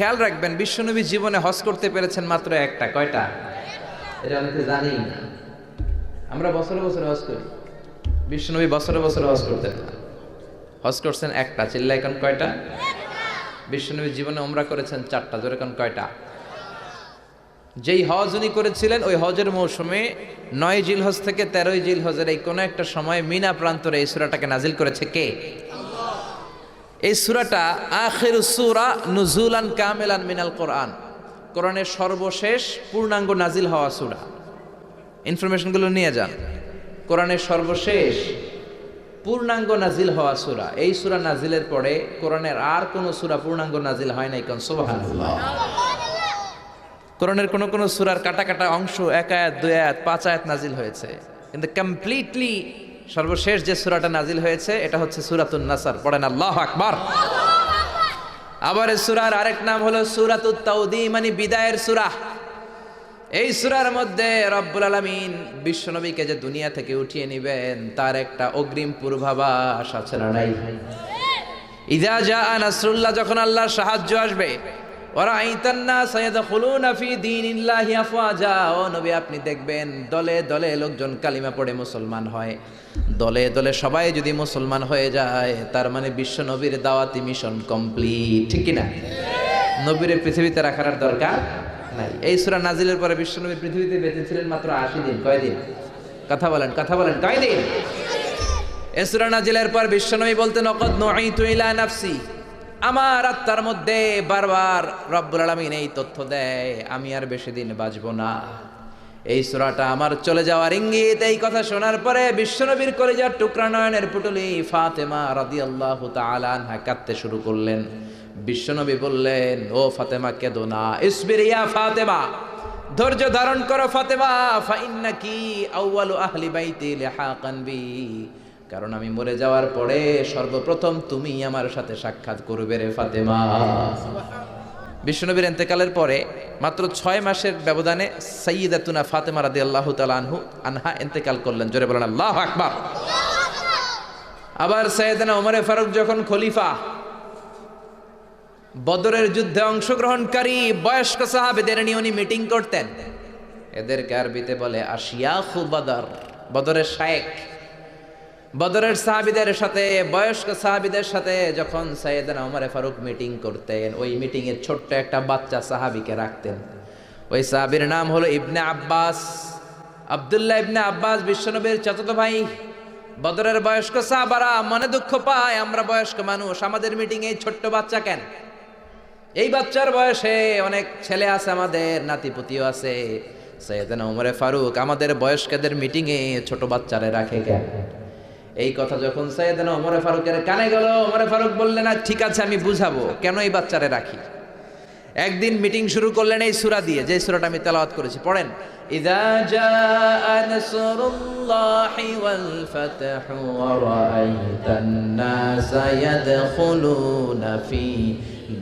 খেয়াল রাখবেন, বিশ্বনবী জীবনে হজ করতে পেরেছেন মাত্র একটা, কয়টা? এটা অনেকে জানেই না। আমরা বছরে বছরে হজ করি। বিশ্বনবী বছরে বছরে হজ করতেন না। হজ করছেন একটা চিল্লা এখন কয়টা? বিশ্বনবী জীবনে ওমরা করেছেন চারটা, জোরে এখন কয়টা? যেই হজ উনি করেছিলেন, ওই হজের মৌসুমে নয় জিল হজ থেকে তেরোই জিল হজের এই কোনো একটা সময় মিনা প্রান্তরে এই সুরাটাকে নাজিল করেছে কে? এই সুরাটা আখের সুরা নুজুলান কামেলান মিনাল কোরআন। কোরআনের সর্বশেষ পূর্ণাঙ্গ নাজিল হওয়া সুরা। ইনফরমেশনগুলো নিয়ে যান। কোরআনের সর্বশেষ পূর্ণাঙ্গ নাজিল হওয়া সুরা। এই সুরা নাজিলের পরে কোরআনের আর কোনো সুরা পূর্ণাঙ্গ নাজিল হয় নাই কোন সুবহানাল্লাহ। কোরআনের কোনো কোনো সুরার কাটা কাটা অংশ এক আয়াত, দুই আয়াত, পাঁচ আয়াত নাজিল হয়েছে। কিন্তু কমপ্লিটলি সর্বশেষ যে সুরাটা নাজিল হয়েছে, এটা হচ্ছে সুরাতুন নাসার। পড়েন আল্লাহ আকবার। আবার সুরার আরেক নাম হলো সুরাতুত তাউদি মানে বিদায়ের সুরা। এই সুরার মধ্যে রব্বুল আলমিন বিশ্বনবীকে যে দুনিয়া থেকে উঠিয়ে নিবেন, তার একটা অগ্রিম পূর্বাভাস আছে না ইদা যা নাসরুল্লাহ, যখন আল্লাহর সাহায্য আসবে ওরা আইতান্না সৈয়দ খুলুনা ফি দীনিল্লাহি আফওয়াজা। ও নবী, আপনি দেখবেন দলে দলে লোকজন কালিমা পড়ে মুসলমান হয়। দলে দলে সবাই যদি মুসলমান হয়ে যায়, তার মানে বিশ্ব নবীর দাওয়াতি মিশন কমপ্লিট। ঠিক কি না নবীর পৃথিবীতে রাখার আর দরকার নাই। এই সূরা নাজিলের পরে বিশ্ব নবী পৃথিবীতে বেঁচে ছিলেন মাত্র আশি দিন। কয়দিন কথা বলেন কথা বলেন কয়দিন এসরা নাজিলের পর বিশ্বনবী বলতেন অকদ নঈতু ইলা নাফসি। আমার আত্মার মধ্যে বারবার রব্বুল আলামিন এই তথ্য দেয়, আমি আর বেশি দিন বাঁচব না। এই সূরাটা আমার চলে যাওয়ার ইঙ্গিত, এই কথা শোনার পরে বিশ্বনবীর কলেজার টুকরা নয়নের পুটুলি ফাতেমা রাদিয়াল্লাহু তাআলা আনহা কাঁদতে শুরু করলেন। বিশ্বনবী বললেন, ও ফাতেমা, কেঁদো না। ইসবির ইয়া ফাতেমা, ধৈর্য ধারণ করো ফাতেমা, ফাইন্নাকি আউয়ালু আহলি বাইতি লিহাকান বি। কারণ আমি মরে যাওয়ার পরে সর্বপ্রথম তুমি আমার সাথে সাক্ষাৎ করবে রে ফাতেমা। বিশ্বনবীর এতেকালের পরে মাত্র ছয় মাসের ব্যবধানে সৈয়দাতুনা ফাতেমা রাদি আল্লাহ আনহু আনহা এতেকাল করলেন। জোরে বলেন আল্লাহ আকবার। আবার সৈয়দানা ওমরে ফারুক যখন খলিফা বদরের যুদ্ধে অংশগ্রহণকারী বয়স্ক সাহাবেদের নিয়ে উনি মিটিং করতেন। এদেরকে আরবিতে বলে আশিয়া বদর বদরের শায়েক। বদরের সাহাবিদের সাথে, বয়স্ক সাহাবিদের সাথে যখন সৈয়দনা ওমরে ফারুক মিটিং করতেন, ওই মিটিং এ ছোট্ট একটা বাচ্চা সাহাবিকে রাখতেন। ওই সাহাবির নাম হলো ইবনে আব্বাস। আব্দুল্লাহ ইবনে আব্বাস বিশ্বনবীর চাচাতো ভাই। বদরের বয়স্ক সাহাবারা মনে দুঃখ পায়, আমরা বয়স্ক মানুষ, আমাদের মিটিং এই ছোট্ট বাচ্চা কেন? এই বাচ্চার বয়সে অনেক ছেলে আছে, আমাদের নাতিপুতিও আছে। সৈয়দনা ওমরে ফারুক আমাদের বয়স্কদের মিটিংয়ে ছোট বাচ্চারে রাখে কেন? এই কথা যখন সৈয়দনা ওমরে ফারুকের কানে গেল, ওমরে ফারুক বললেন না ঠিক আছে, আমি বুঝাবো, কেন এই বাচ্চারে রাখি? একদিন মিটিং শুরু করলেন এই সুরা দিয়ে যে সুরাটা আমি তেলাওয়াত করেছি, পড়েন। ইদা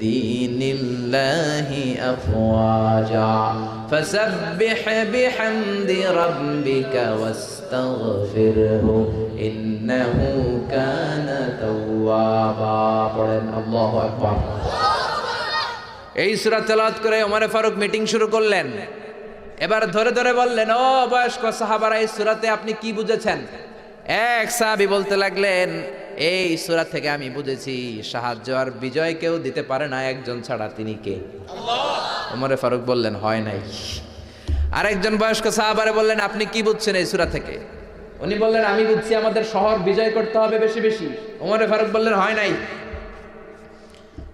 দীনিল্লাহি আফওয়াজা فسبح بحمد ربك واستغفره إنه كان توابا পড়েন আল্লাহু আকবার এই সূরা তেলাওয়াত করে ওমর ফারুক মিটিং শুরু করলেন এবার ধরে ধরে বললেন ও বয়স্ক সাহাবারা এই সূরাতে আপনি কি বুঝেছেন এক সাহাবী বলতে লাগলেন এই সূরা থেকে আমি বুঝেছি সাহায্য আর বিজয় কেউ দিতে পারে না একজন ছাড়া তিনি কে? ওমরে ফারুক বললেন হয় নাই। আরেকজন বয়স্ক সাহাবারে বললেন আপনি কি বুঝছেন এই সূরা থেকে? উনি বললেন আমি বুঝছি আমাদের শহর বিজয় করতে হবে বেশি বেশি। ওমরে ফারুক বললেন হয় নাই।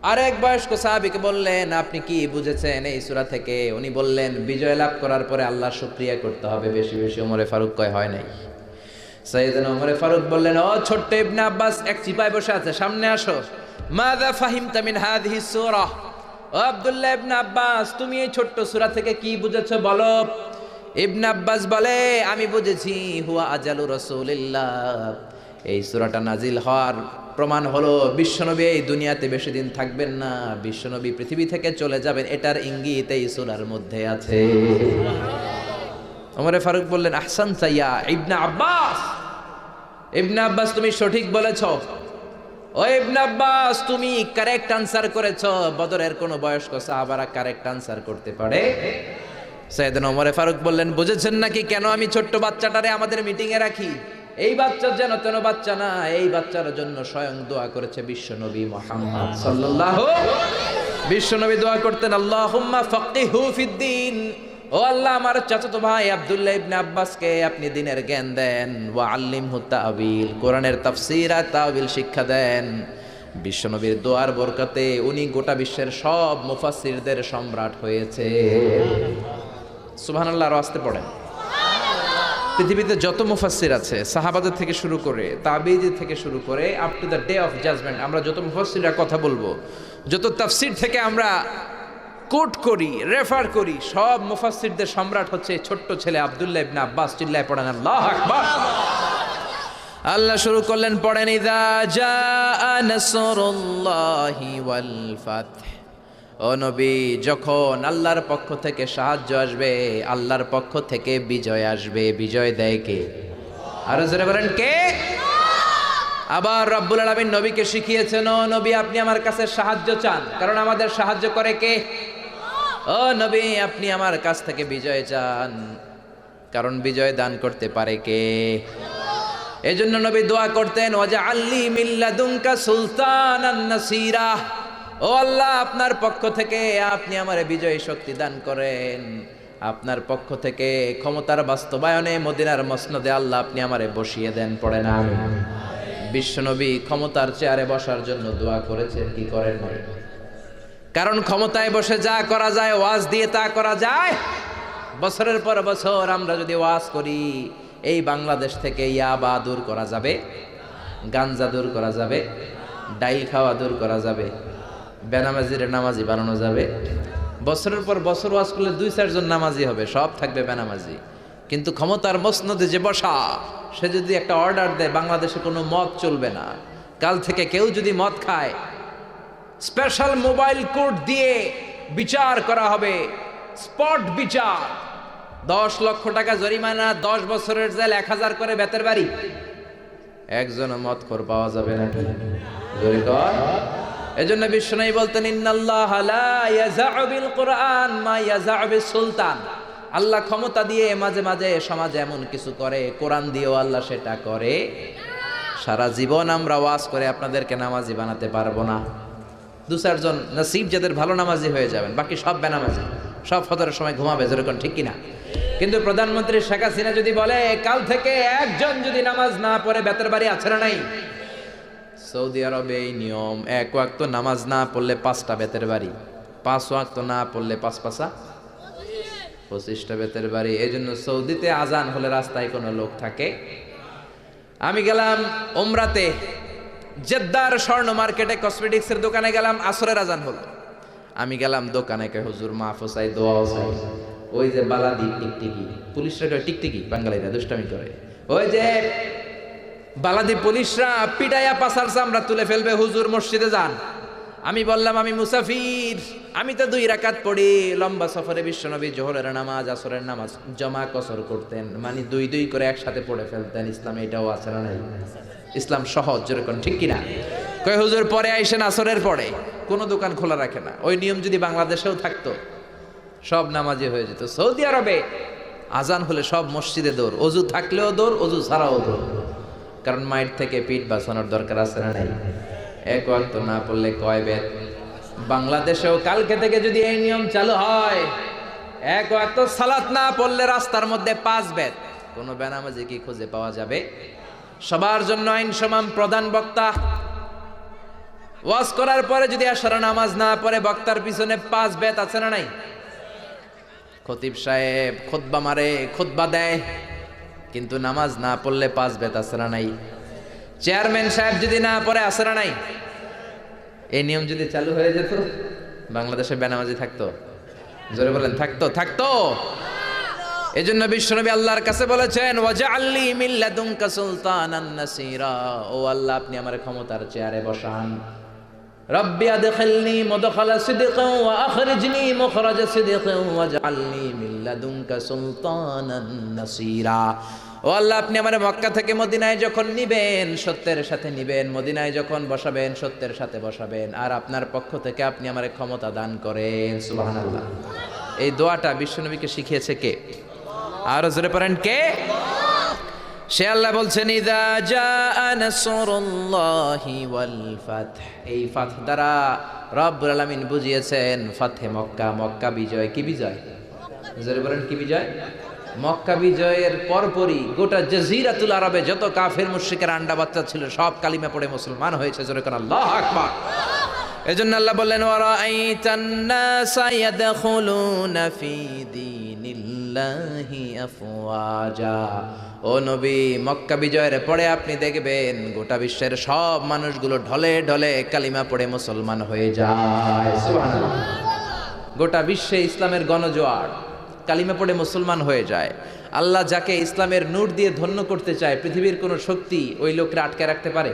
আরেক বয়স্ক সাহাবিকে বললেন আপনি কি বুঝেছেন এই সূরা থেকে? উনি বললেন বিজয় লাভ করার পরে আল্লাহ শুকরিয়া করতে হবে বেশি বেশি। ওমরে ফারুক কয় হয় নাই। সৈয়দনা ওমরে ফারুক বললেন, ও ছোট্ট ইবনে আব্বাস, এক চিপায় বসে আছে, সামনে আসো। মাযা ফাহিমতা মিন হাযিহি সূরা? ও আব্দুল্লাহ ইবনে আব্বাস, তুমি এই ছোট্ট সূরা থেকে কি বুঝেছ বলো? ইবনে আব্বাস বলে, আমি বুঝেছি, হুয়া আজালু রাসূলিল্লাহ। এই সূরাটা নাজিল হওয়ার প্রমাণ হলো, বিশ্বনবী এই দুনিয়াতে বেশি দিন থাকবেন না, বিশ্বনবী পৃথিবী থেকে চলে যাবেন, এটার ইঙ্গিত এই সূরার মধ্যে আছে। ওমরে ফারুক বললেন আহসান সাইয়া ইবনে আব্বাস। ইবনে আব্বাস, তুমি সঠিক বলেছ। ও ইবনে আব্বাস, তুমি কারেক্ট আনসার করেছ। বদরের কোন বয়স্ক সাহাবারা কারেক্ট আনসার করতে পারে। সৈয়দনা ওমরে ফারুক বললেন, বুঝেছেন নাকি কেন আমি ছোট্ট বাচ্চাটারে আমাদের মিটিং এ রাখি? এই বাচ্চার যেন তেন বাচ্চা না, এই বাচ্চার জন্য স্বয়ং দোয়া করেছে বিশ্ব নবী মোহাম্মদ সাল্লাল্লাহু বিশ্ব নবী দোয়া করতেন, আল্লাহুম্মা ফাক্কিহু ফিদ্দিন ও আল্লাহ, আমার চাচাতো ভাই আব্দুল্লাহ ইবনে আব্বাসকে আপনি দিনের জ্ঞান দেন। ওয়া আল্লিমহু তাআবিল, কোরআনের তাফসীর আর তাআবিল শিক্ষা দেন। বিশ্বনবীর দোয়ার বরকতে উনি গোটা বিশ্বের সব মুফাসসিরদের সম্রাট হয়েছে। সুবহানাল্লাহ, আরও আসতে পড়েন। পৃথিবীতে যত মুফাসসির আছে, সাহাবাদের থেকে শুরু করে তাবিজি থেকে শুরু করে up to the day of judgement আমরা যত মুফাসসিররা কথা বলব, যত তাফসির থেকে আমরা কোট করি রেফার করি, সব মুফাসসিরদের সম্রাট হচ্ছে ছোট্ট ছেলে আবদুল্লাহ ইবনে আব্বাস, চিল্লায় পড়েন, আল্লাহ আকবার। আল্লাহ শুরু করলেন, পড়েন, ইদা জাআ নাসরুল্লাহি ওয়াল ফাতহ। ও নবী, যখন আল্লাহর পক্ষ থেকে সাহায্য আসবে, আল্লাহর পক্ষ থেকে বিজয় আসবে। বিজয় দেয় কে? আরও জোরে বলেন, কে? আবার রব্বুল আলামিন নবীকে শিখিয়েছেন, ও নবী, আপনি আমার কাছে সাহায্য চান। কারণ আমাদের সাহায্য করে কে? ও নবী আপনি আমার কাছ থেকে বিজয় চান। কারণ বিজয় দান করতে পারে কে? এই জন্য নবী দোয়া করতেন ওয়াজা আল্লি মিল্লাদুনকা সুলতানান নাসিরা। ও আল্লাহ আপনার পক্ষ থেকে আপনি আমার বিজয় শক্তি দান করেন। আপনার পক্ষ থেকে ক্ষমতার বাস্তবায়নে মদিনার মসনদে আল্লাহ আপনি আমারে বসিয়ে দেন পড়ে না। বিশ্বনবী ক্ষমতার চেয়ারে বসার জন্য দোয়া করেছেন কি করেন? কারণ ক্ষমতায় বসে যা করা যায়, ওয়াজ দিয়ে তা করা যায়। বছরের পর বছর আমরা যদি ওয়াজ করি, এই বাংলাদেশ থেকে ইয়াবা দূর করা যাবে, গাঞ্জা দূর করা যাবে, ডাইল খাওয়া দূর করা যাবে, বেনামাজির নামাজি বানানো যাবে। বছরের পর বছর ওয়াজ করলে দুই চারজন নামাজি হবে, সব থাকবে বেনামাজি। কিন্তু ক্ষমতার মসনদে যে বসা, সে যদি একটা অর্ডার দেয়, বাংলাদেশে কোনো মদ চলবে না। কাল থেকে কেউ যদি মদ খায় স্পেশাল মোবাইল কোড দিয়ে বিচার করা হবে। স্পট বিচার। দশ লক্ষ টাকা জরিমানা, দশ বছরের জেল, এক হাজার করে বেতের বাড়ি। একজন মত খোর পাওয়া যাবে নাকি? এজন্য বিষ্ণু বলতেন, ইন্নাল্লাহ কোরআন মা সুলতান। আল্লাহ ক্ষমতা দিয়ে মাঝে মাঝে সমাজে এমন কিছু করে, কোরআন দিয়েও আল্লাহ সেটা করে। সারা জীবন আমরা ওয়াজ করে আপনাদেরকে নামাজি বানাতে পারব না। দু চারজন নসিব যাদের ভালো নামাজি হয়ে যাবেন, বাকি সব বেনামাজি, সব ফতরের সময় ঘুমাবে, যেরকম ঠিক কিনা। কিন্তু প্রধানমন্ত্রী শেখ হাসিনা যদি বলে, কাল থেকে একজন যদি নামাজ না পড়ে, বেতের বাড়ি আছে না নাই? সৌদি আরবে এই নিয়ম, এক ওয়াক্ত নামাজ না পড়লে পাঁচটা বেতের বাড়ি, পাঁচ ওয়াক্ত না পড়লে পাঁচ পাঁচা? পঁচিশটা বেতের বাড়ি। এই জন্য সৌদিতে আজান হলে রাস্তায় কোনো লোক থাকে? আমি গেলাম ওমরাতে জেদ্দার স্বর্ণ মার্কেটে কসমেটিক্সের দোকানে গেলাম, আসরের আজান হলো। আমি গেলাম দোকানে কে হুজুর মাহফু চাই, দোয়া চাই। ওই যে বালাদি টিকটিকি, পুলিশরা কয়, টিকটিকি? বাঙালিরা দুষ্টামি করে। ওই যে বালাদি পুলিশরা পিটাইয়া পাসার চামড়া তুলে ফেলবে, হুজুর, মসজিদে যান। আমি বললাম, আমি মুসাফির। আমি তো দুই রাকাত পড়ি। লম্বা সফরে বিশ্বনবী জোহরের নামাজ, আসরের নামাজ, জমা কসর করতেন। মানে দুই দুই করে একসাথে পড়ে ফেলতেন। ইসলাম এটাও আছে না ইসলাম সহজ, যেরকম, ঠিক কিনা? কয়, হুজুর, পরে আইসেন আসরের পরে। কোনো দোকান খোলা রাখে না। ওই নিয়ম যদি বাংলাদেশেও থাকতো, সব নামাজি হয়ে যেত। সৌদি আরবে আজান হলে সব মসজিদে দৌড়। অজু থাকলেও দৌড়, অজু ছাড়াও দৌড়। কারণ মায়ের থেকে পিঠ বাঁচানোর দরকার আছে না নাই? এক ওয়াক্ত না পড়লে কয় বেদ? বাংলাদেশেও কালকে থেকে যদি এই নিয়ম চালু হয়, এক ওয়াক্ত সালাত না পড়লে রাস্তার মধ্যে পাঁচ বেদ। কোনো বেনামাজি কি খুঁজে পাওয়া যাবে? সবার জন্য আইন সমান প্রধান বক্তা। ওয়াজ করার পরে যদি আসর নামাজ না পড়ে, বক্তার পিছনে পাঁচ বেত আছে না নাই? খতিব সাহেব খুতবা মারে, খুতবা দেয়। কিন্তু নামাজ না পড়লে পাঁচ বেত আছে না নাই? চেয়ারম্যান সাহেব যদি না আছে না নাই। এই নিয়ম যদি চালু হয়ে যেত, বাংলাদেশে বেনামাজি থাকতো। জোরে বলেন, থাকতো থাকতো। এই জন্য বিশ্বনবী আল্লাহর কাছে বলেছেন সুলতানান নাসীরা। ও আল্লাহ, আপনি আমার ক্ষমতার চেয়ারে বসান। রব্বি নাসীরা। ও আল্লাহ, আপনি আমার মক্কা থেকে মদিনায় যখন নিবেন, সত্যের সাথে নিবেন, মদিনায় যখন বসাবেন, সত্যের সাথে বসাবেন, আর আপনার পক্ষ থেকে আপনি আমার ক্ষমতা দান করেন। সুবহানাল্লাহ। এই দোয়াটা বিশ্বনবীকে শিখিয়েছে কে? আরও জোরে পড়েন কে? সে আল্লাহ বলছেন এই ফাতহ দ্বারা রব্বুল আলামিন বুঝিয়েছেন, ফাতহে মক্কা মক্কা বিজয়। কি বিজয়? জোরে বলেন, কি বিজয়? মক্কা বিজয়ের পরপরই গোটা জাজিরাতুল আরবে যত কাফের, মুশরিকের আন্ডা বাচ্চা ছিল, সব কালিমা পড়ে মুসলমান হয়েছে, জোরে কোন আল্লাহু আকবার। এজন্য আল্লাহ বললেন, ওয়ারাআইতান নাসা ইয়াদখুলুনা ফি দীনিল্লাহি আফওয়াজা। ও নবী, মক্কা বিজয়ের পরে আপনি দেখবেন গোটা বিশ্বের সব মানুষগুলো ঢলে ঢলে কালিমা পড়ে মুসলমান হয়ে যায়। গোটা বিশ্বে ইসলামের গণজোয়ার কালিমা পড়ে মুসলমান হয়ে যায়। আল্লাহ যাকে ইসলামের নূর দিয়ে ধন্য করতে চায়, পৃথিবীর কোনো শক্তি ওই লোকরা আটকে রাখতে পারে?